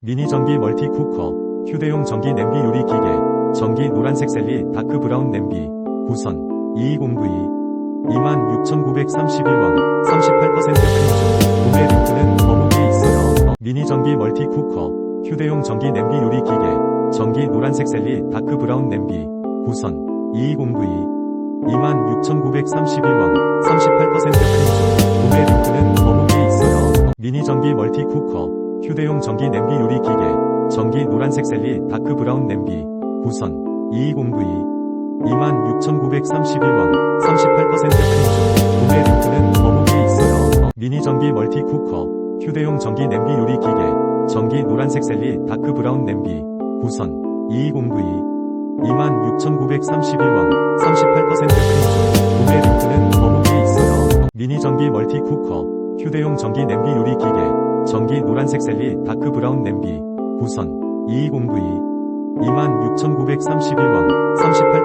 미니 전기 멀티 쿠커, 휴대용 전기 냄비 요리 기계, 전기 노란색 셀리 다크 브라운 냄비, 구선, 220V, 26,931원, 38% 할인 구매 링크는 더보기에 있어요. 미니 전기 멀티 쿠커, 휴대용 전기 냄비 요리 기계, 전기 노란색 셀리 다크 브라운 냄비, 구선, 220V, 26,931원, 38% 할인 구매 링크는 더보기에 있어요. 미니 전기 멀티 쿠커, 휴대용 전기 냄비 요리 기계, 전기 노란색 셀리 다크 브라운 냄비, 구선, 220V, 26,931원, 38% 할인 구매 링크는 더보기에 있어요. 미니 전기 멀티 쿠커, 휴대용 전기 냄비 요리 기계, 전기 노란색 셀리 다크 브라운 냄비, 구선, 220V, 26,931원, 38% 할인 구매 링크는 더보기에 있어요. 미니 전기 멀티 쿠커, 휴대용 전기 냄비 요리 기계, 전기 노란색 셀리 다크 브라운 냄비, 구선, 220V, 26,931원, 38%